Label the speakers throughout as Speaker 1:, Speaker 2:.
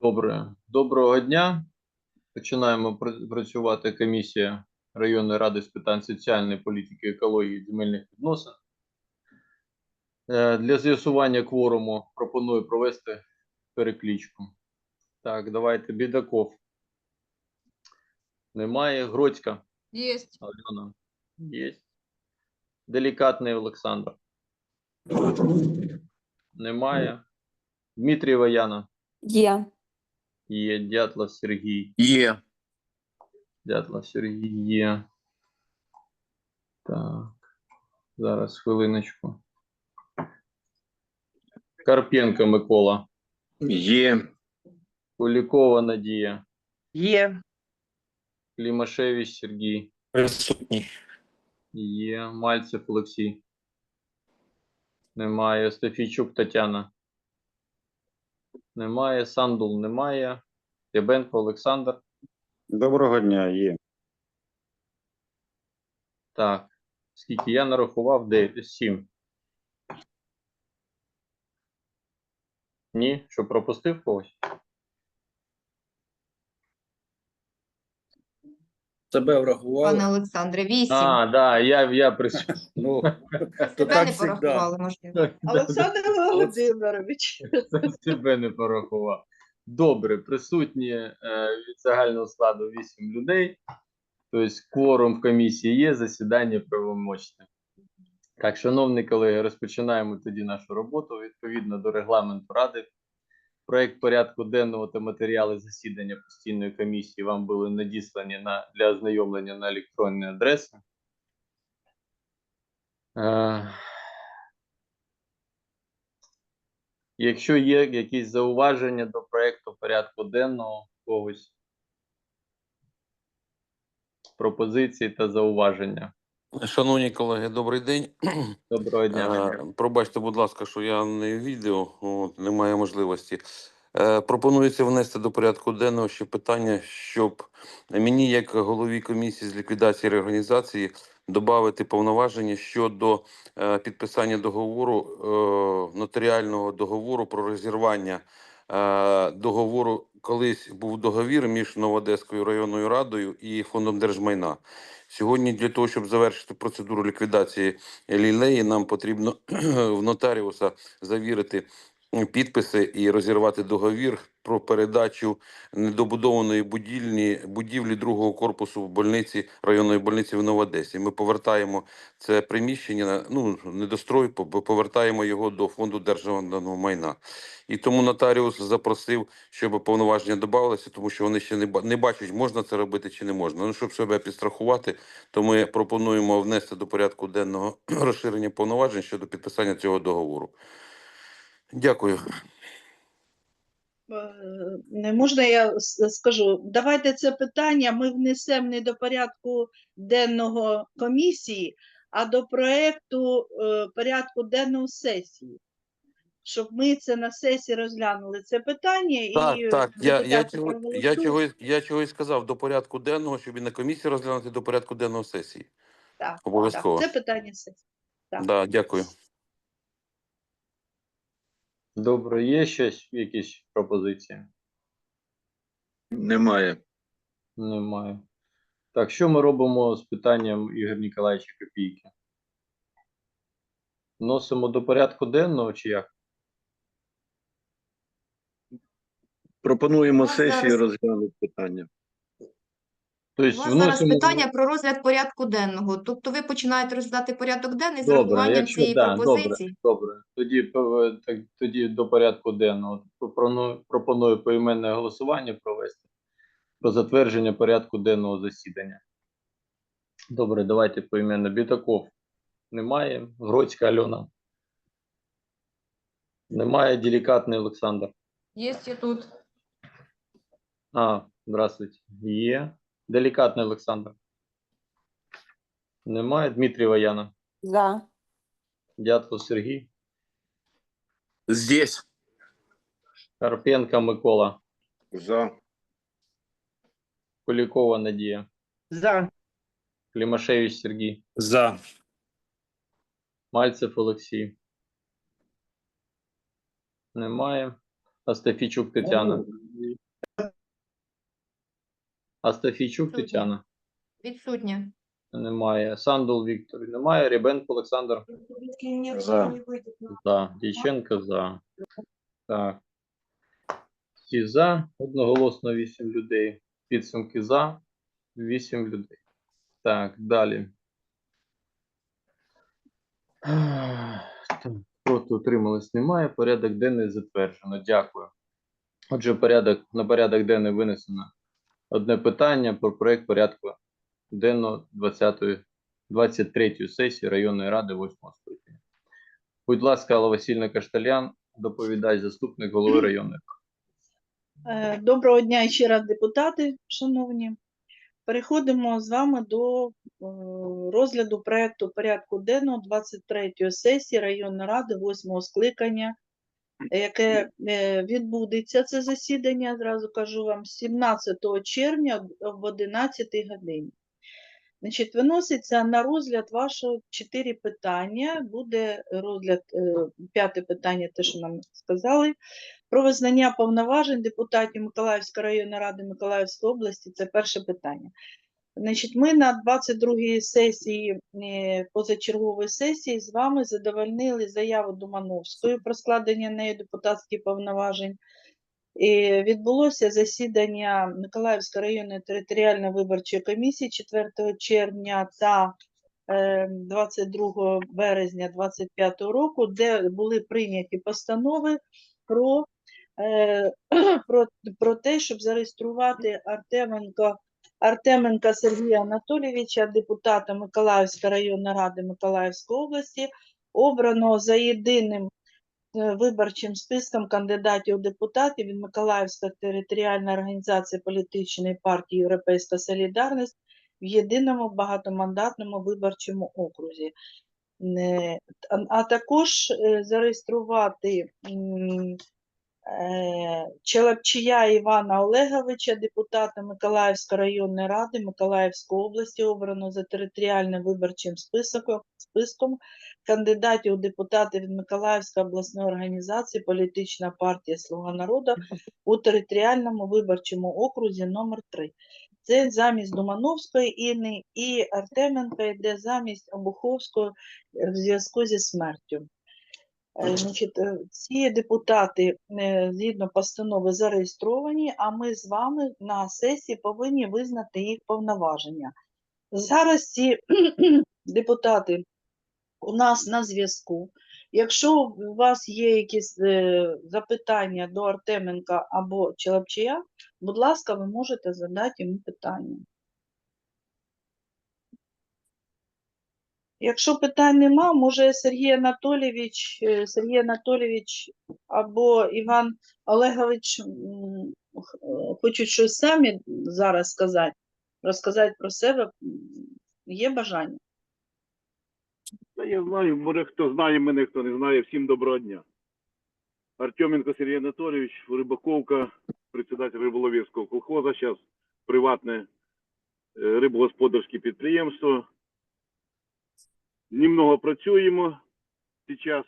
Speaker 1: Добре. Доброго дня. Починаємо працювати комісія районної ради з питань соціальної політики, екології, земельних відносин. Е, Для з'ясування кворуму пропоную провести перекличку. Так, давайте Бідаков. Немає. Гроцька
Speaker 2: Есть.
Speaker 1: Альона. Є. Делікатний Олександр. Немає. Дмитрієва Яна.
Speaker 3: Є.
Speaker 1: Є. Дятлов Сергій.
Speaker 4: Є.
Speaker 1: Дятлов Сергій є. Так. Зараз хвилиночку. Карпенко Микола.
Speaker 4: Є.
Speaker 1: Кулікова Надія.
Speaker 5: Є.
Speaker 1: Клімашевич Сергій.
Speaker 4: Присутній.
Speaker 1: Є. Мальцев Олексій. Немає. Стефійчук Тетяна. Немає. Сандул немає. Ябенко Олександр.
Speaker 6: Доброго дня, є.
Speaker 1: Так. Скільки я нарахував? 9, 7. Ні, що пропустив когось?
Speaker 4: Тебе врахували.
Speaker 2: Пане Олександре, вісім.
Speaker 1: А, да, я, я присутній.
Speaker 4: Ну, то
Speaker 2: Тебе
Speaker 4: так
Speaker 2: не
Speaker 4: завжди.
Speaker 2: порахували, можливо.
Speaker 5: Олександр Володимирович.
Speaker 1: Себе не порахував. Добре, присутні е, від загального складу 8 людей. Тобто кворум в комісії є, засідання правомочне. Так, шановні колеги, розпочинаємо тоді нашу роботу відповідно до регламенту Ради. Проект порядку денного та матеріали засідання постійної комісії вам були надіслані на, для ознайомлення на електронні адреси. Е, Якщо є якісь зауваження до проекту порядку денного когось, пропозиції та зауваження.
Speaker 7: Шановні колеги, добрий день.
Speaker 1: Доброго дня.
Speaker 7: Е, Пробачте, будь ласка, що я не відео, от, немає можливості. Е, Пропонується внести до порядку денного ще питання, щоб мені, як голові комісії з ліквідації реорганізації, додати повноваження щодо е, підписання договору, е, нотаріального договору про розірвання е, договору. Колись був договір між Новоодеською районною радою і фондом держмайна. Сьогодні для того, щоб завершити процедуру ліквідації лілеї, нам потрібно в нотаріуса завірити підписи і розірвати договір про передачу недобудованої будівлі, будівлі другого корпусу в больниці районної больниці в Новодесі. Ми повертаємо це приміщення, на- ну недострой, по- повертаємо його до фонду державного майна. І тому нотаріус запросив, щоб повноваження додавалися, тому що вони ще не, не бачать, можна це робити чи не можна. Ну, щоб себе підстрахувати, то ми пропонуємо внести до порядку денного розширення повноважень щодо підписання цього договору. Дякую.
Speaker 5: Е, Не можна я скажу. Давайте це питання ми внесемо не до порядку денного комісії, а до проекту е, порядку денного сесії. Щоб ми це на сесії розглянули це питання і
Speaker 7: Так, так. Я, я, чого, я, чого, я чого і сказав до порядку денного, щоб і на комісії розглянути до порядку денного сесії.
Speaker 5: Так,
Speaker 7: Обов'язково.
Speaker 5: Так, це питання сесії. так.
Speaker 7: Да, дякую.
Speaker 1: Добре, є щось, якісь пропозиції?
Speaker 4: Немає.
Speaker 1: Немає. Так, що ми робимо з питанням Ігор Ніколаєвича Копійки? Вносимо до порядку денного чи як?
Speaker 4: Пропонуємо
Speaker 2: нас
Speaker 4: сесії розглянути питання.
Speaker 2: У
Speaker 1: Тобто
Speaker 2: вас зараз питання про розгляд порядку денного. Тобто ви починаєте розглядати порядок денний з
Speaker 1: Добре,
Speaker 2: врахуванням цієї
Speaker 1: да,
Speaker 2: пропозиції.
Speaker 1: добре, добре. Тоді так, тоді до порядку денного пропоную, пропоную поіменне голосування провести про затвердження порядку денного засідання. Добре, давайте поіменно. Бітаков немає. Гроцька Альона. Немає. Делікатний Олександр.
Speaker 2: Є і тут.
Speaker 1: А, здравствуйте. Є. Делікатний Олександр. Немає. Дмитрієва Яна.
Speaker 3: За.
Speaker 1: Дятлов Сергій.
Speaker 4: Здесь.
Speaker 1: Карпенко Микола.
Speaker 6: За.
Speaker 1: Кулікова Надія.
Speaker 5: За.
Speaker 1: Клімашевич Сергій.
Speaker 4: За.
Speaker 1: Мальцев Олексій. Немає. Астафійчук Тетяна. Астафійчук
Speaker 2: Відсутня.
Speaker 1: Тетяна.
Speaker 2: Відсутня.
Speaker 1: Немає. Сандул Віктор. Немає. Рібенко Олександр.
Speaker 6: За.
Speaker 1: За. Дійченко за. Так. Всі за. Одноголосно 8 людей. Підсумки за. 8 людей. Так, далі. Проти утримались немає. Порядок денний затверджено. Дякую. Отже, порядок, на порядок денний винесено одне питання про проект порядку денного 20-ї 23-ї сесії районної ради 8 скликання. Будь ласка, Алла Васильівна Кашталян, доповідач, заступник голови районної.
Speaker 5: Е, Доброго дня ще раз, депутати, шановні. Переходимо з вами до е, розгляду проекту порядку денного 23-ї сесії районної ради 8 скликання, яке е, відбудеться це засідання, зразу кажу вам, 17 червня об 11 годині. Значить, виноситься на розгляд вашого чотири питання. Буде розгляд, е, п'яте питання, те, що нам сказали, про визнання повноважень депутатів Миколаївської районної ради Миколаївської області. Це перше питання. Значить, ми на 22-й сесії, е, позачергової сесії, з вами задовольнили заяву Думановської про складення нею депутатських повноважень. І відбулося засідання Миколаївської районної територіальної виборчої комісії 4 червня та е, 22 березня 2025 року, де були прийняті постанови про, е, про, про те, щоб зареєструвати Артеменко, Артеменка Сергія Анатолійовича, депутата Миколаївської районної ради Миколаївської області, обраного за єдиним е, виборчим списком кандидатів у депутати від Миколаївської територіальної організації політичної партії Європейська Солідарність в єдиному багатомандатному виборчому окрузі. Е, а- А також е, зареєструвати е, Івана Олеговича, депутата Миколаївської районної ради Миколаївської області, обрано за територіальним виборчим списком, списком кандидатів у депутати від Миколаївської обласної організації Політична партія Слуга народу у територіальному виборчому окрузі номер 3 Це замість Думановської Інни і Артеменка йде замість Обуховської в зв'язку зі смертю. Е, Значить, е, ці депутати е, згідно постанови зареєстровані, а ми з вами на сесії повинні визнати їх повноваження. Зараз ці депутати у нас на зв'язку. Якщо у вас є якісь запитання до Артеменка або Челапчія, будь ласка, ви можете задати йому питання. Якщо питань нема, може Сергій Анатолійович, е, Сергій Анатолійович або Іван Олегович е, хочуть щось самі зараз сказати, розказати про себе. Є бажання?
Speaker 3: Та я знаю, може хто знає мене, хто не знає. Всім доброго дня. Артеменко Сергій Анатолійович, Рибаковка, председатель риболовецького колхоза, зараз приватне е, рибогосподарське підприємство. Немного працюємо зараз.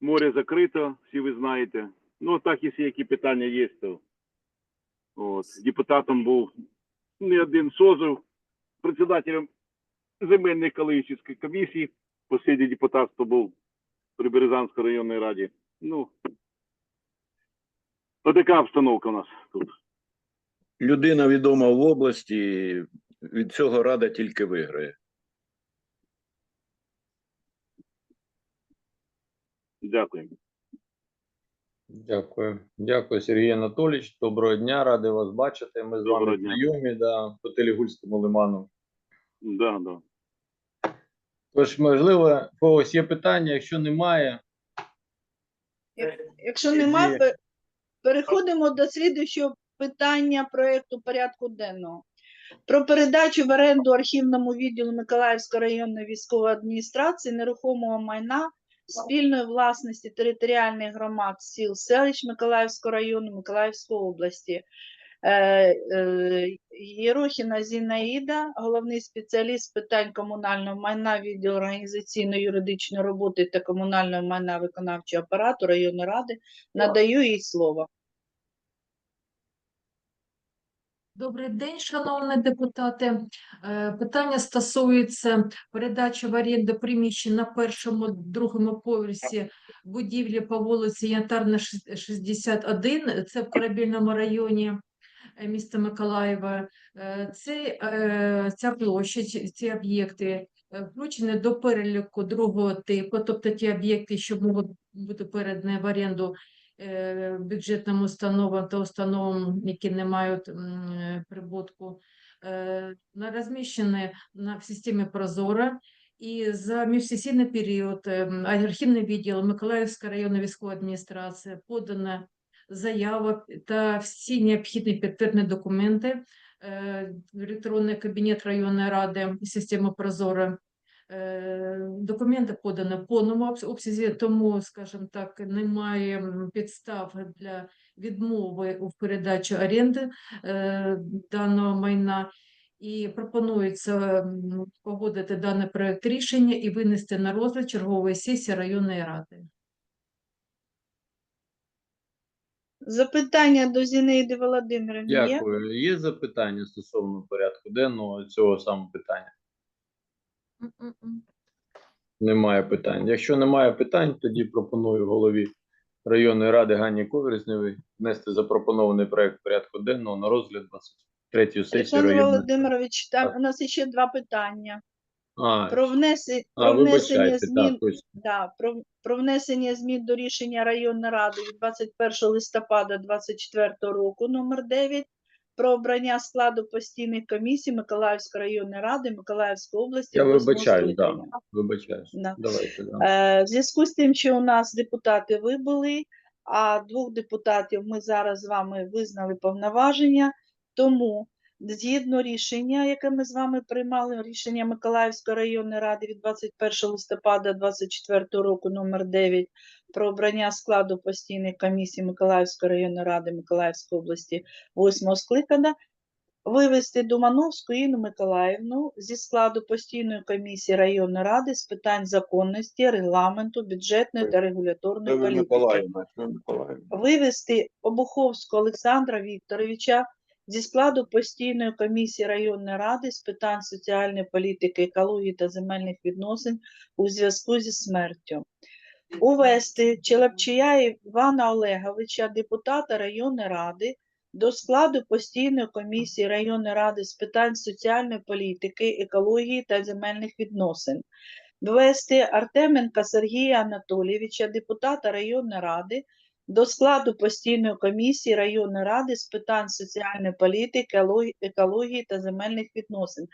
Speaker 3: Море закрито, всі ви знаєте. Ну, так, якщо які питання є, то от, депутатом був не один созив, председателем земельної екологічної комісії, останнє депутатство був при Березанській районній раді. Ну, отака обстановка у нас тут.
Speaker 4: Людина відома в області, від цього рада тільки виграє.
Speaker 3: Дякую.
Speaker 1: Дякую. Дякую, Сергій Анатолійович. Доброго дня, радий вас бачити. Ми з
Speaker 3: Доброго
Speaker 1: вами
Speaker 3: дня.
Speaker 1: знайомі да, по Телегульському лиману.
Speaker 3: Да, да.
Speaker 1: Тож, можливо, в когось є питання, якщо немає,
Speaker 5: Якщо немає, пе- переходимо до слідуючого питання проекту порядку денного. Про передачу в оренду архівному відділу Миколаївської районної військової адміністрації нерухомого майна спільної власності територіальних громад сіл селищ Миколаївського району Миколаївської області. Е, е, Єрохіна Зінаїда, головний спеціаліст питань комунального майна, відділ організаційно-юридичної роботи та комунального майна виконавчого апарату районної ради. Надаю їй слово.
Speaker 8: Добрий день, шановні депутати. Е, Питання стосується передачі в оренду приміщень на першому, другому поверсі будівлі по вулиці Янтарна, шіс- 61. Це в Корабельному районі е, міста Миколаєва. Е, Це, ця площа, ці об'єкти включені до переліку другого типу, тобто ті об'єкти, що можуть бути передані в оренду бюджетним установам та установам, які не мають е, прибутку, е, розміщені в системі Прозора. І за міжсесійний період е, архівний відділ Миколаївської районної військової адміністрації подана заява та всі необхідні підтверджені документи е, в електронний кабінет районної ради системи Прозора. Е, Документи подані в повному обсязі, тому, скажімо так, немає підстав для відмови у передачі оренди е, даного майна. І пропонується погодити даний проект рішення і винести на розгляд чергової сесії районної ради.
Speaker 5: Запитання до Зінаїди Володимирівни є?
Speaker 1: Дякую. Є запитання стосовно порядку денного цього самого питання? Немає питань. Якщо немає питань, тоді пропоную голові районної ради Ганні Коверсневій внести запропонований проект порядку денного на розгляд 23 сесії
Speaker 5: Олександр
Speaker 1: районної.
Speaker 5: Володимирович, там у нас ще два питання.
Speaker 1: А,
Speaker 5: Про внесення,
Speaker 1: а
Speaker 5: про внесення змін
Speaker 1: так.
Speaker 5: Да, про, про внесення змін до рішення районної ради від 21 листопада 2024 року номер 9 про обрання складу постійних комісій Миколаївської районної ради Миколаївської області.
Speaker 1: Я вибачаю, да. вибачаю.
Speaker 5: Да.
Speaker 1: Давайте, да.
Speaker 5: Е, В зв'язку з тим, що у нас депутати вибули, а двох депутатів ми зараз з вами визнали повноваження, тому згідно рішення, яке ми з вами приймали, рішення Миколаївської районної ради від 21 листопада 2024 року номер 9 про обрання складу постійної комісії Миколаївської районної ради Миколаївської області 8 скликання, вивести Думановську Інну Миколаївну зі складу постійної комісії районної ради з питань законності, регламенту, бюджетної та регуляторної політики. Вивести Обуховського Олександра Вікторовича зі складу постійної комісії районної ради з питань соціальної політики, екології та земельних відносин у зв'язку зі смертю. Увести Челепчія Івана Олеговича, депутата районної ради, до складу постійної комісії районної ради з питань соціальної політики, екології та земельних відносин. Ввести Артеменка Сергія Анатолійовича, депутата районної ради, до складу постійної комісії районної ради з питань соціальної політики, екології та земельних відносин.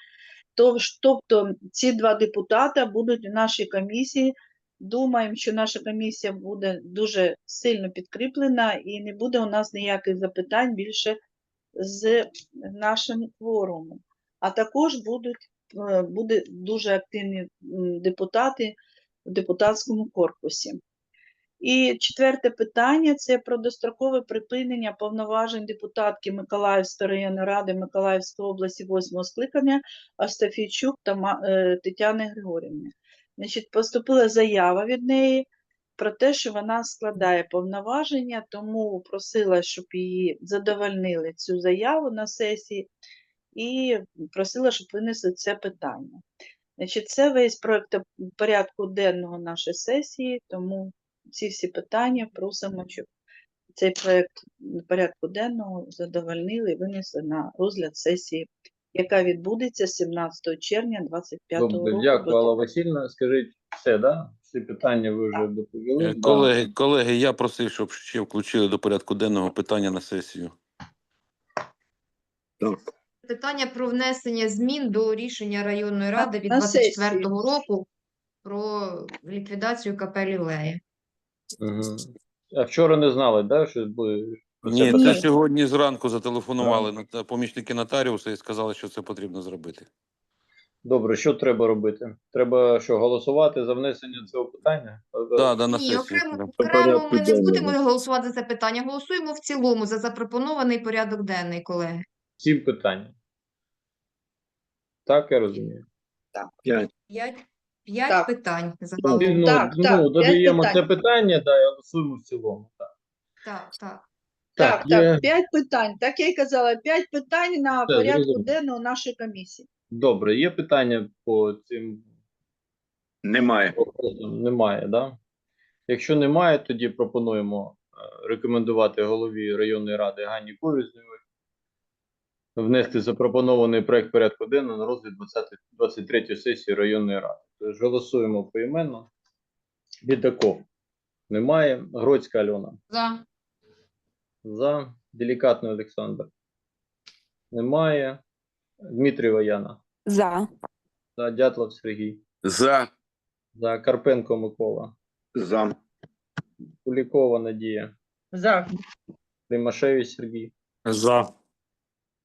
Speaker 5: Тобто ці два депутата будуть у нашій комісії. Думаємо, що наша комісія буде дуже сильно підкріплена і не буде у нас ніяких запитань більше з нашим кворумом. А також будуть е, буде дуже активні депутати в депутатському корпусі. І четверте питання це про дострокове припинення повноважень депутатки Миколаївської районної ради Миколаївської області 8 скликання Астафійчук та е, Тетяни Григорівни. Значить, поступила заява від неї про те, що вона складає повноваження, тому просила, щоб її задовольнили цю заяву на сесії і просила, щоб винесли це питання. Значить, це весь проект порядку денного нашої сесії, тому ці всі питання просимо, щоб цей проект порядку денного задовольнили і винесли на розгляд сесії, яка відбудеться 17 червня 2025
Speaker 1: Добре,
Speaker 5: року.
Speaker 1: дякую, Алла Васильівна. Скажіть все, да? Всі питання ви вже доповіли.
Speaker 7: Е,
Speaker 1: Да.
Speaker 7: Колеги, колеги, я просив, щоб ще включили до порядку денного питання на сесію.
Speaker 4: Так.
Speaker 2: Питання про внесення змін до рішення районної ради від
Speaker 5: на
Speaker 2: 24
Speaker 5: сесію.
Speaker 2: року про ліквідацію КП «Лілеї».
Speaker 1: А вчора не знали, да, що буде
Speaker 7: Ні, це сьогодні зранку зателефонували на помічники нотаріуса і сказали, що це потрібно зробити.
Speaker 1: Добре, що треба робити? Треба що, голосувати за внесення цього питання?
Speaker 7: Да, да, на
Speaker 2: Ні,
Speaker 7: сесію.
Speaker 2: окремо, окремо ми не будемо голосувати за це питання. Голосуємо в цілому за запропонований порядок денний, колеги.
Speaker 1: Сім питань. Так, я розумію.
Speaker 4: П'ять.
Speaker 2: П'ять, п'ять
Speaker 5: Так.
Speaker 2: питань загалом.
Speaker 1: Ну,
Speaker 5: Так,
Speaker 1: ну,
Speaker 5: так,
Speaker 1: додаємо
Speaker 5: п'ять
Speaker 1: це
Speaker 5: питань.
Speaker 1: питання, да, і голосуємо в цілому. Так.
Speaker 2: Так, так.
Speaker 5: Так,
Speaker 1: є-
Speaker 5: так, п'ять питань. Так я й казала, п'ять питань на
Speaker 1: Все,
Speaker 5: порядку
Speaker 1: зрозуміло.
Speaker 5: денного нашої комісії.
Speaker 1: Добре, є питання по цим
Speaker 4: Немає.
Speaker 1: вопросам? Немає, да? Якщо немає, тоді пропонуємо е, рекомендувати голові районної ради Ганні Ковізневої внести запропонований проект порядку денного на розгляд 20 23 сесії районної ради. Тож голосуємо поіменно. Бідаков немає. Гроцька Альона.
Speaker 2: За.
Speaker 1: За. Делікатний Олександр. Немає. Дмитрієва Яна.
Speaker 9: За.
Speaker 1: За. Дятлов Сергій.
Speaker 7: За.
Speaker 1: За. Карпенко Микола.
Speaker 4: За.
Speaker 1: Кулікова Надія.
Speaker 5: За.
Speaker 1: Тимошевич Сергій.
Speaker 10: За.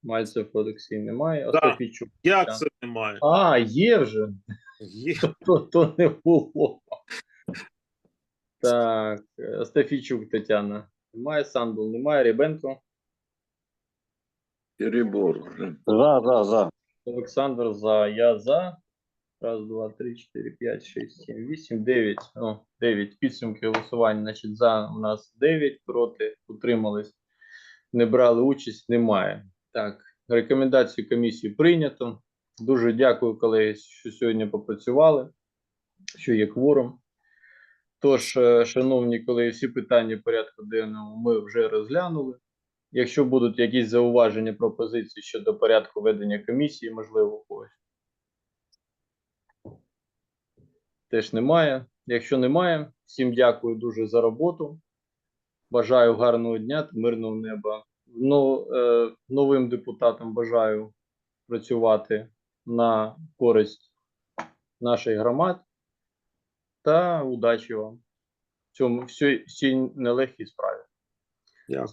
Speaker 1: Мальцев Олексій немає. Остапійчук.
Speaker 10: Як це немає?
Speaker 1: А, є вже.
Speaker 10: Є.
Speaker 1: То, то не було. Так, Остафійчук Тетяна. Немає Сандул, немає Рібенко.
Speaker 4: Перебор вже.
Speaker 6: За, за, за.
Speaker 1: Олександр за. Я за. Раз, два, три, чотири, п'ять, шість, сім, вісім, дев'ять. О, дев'ять. Підсумки голосування. Значить, за у нас дев'ять, проти, утримались, не брали участь, немає. Так, рекомендацію комісії прийнято. Дуже дякую, колеги, що сьогодні попрацювали, що є кворум. Тож, е, шановні колеги, всі питання порядку денного ми вже розглянули. Якщо будуть якісь зауваження, пропозиції щодо порядку ведення комісії, можливо, когось. Теж немає. Якщо немає, всім дякую дуже за роботу. Бажаю гарного дня, та мирного неба. Ну, е, новим депутатам бажаю працювати на користь наших громад та удачі вам в цьому всій, нелегкій справі.
Speaker 10: Дякую.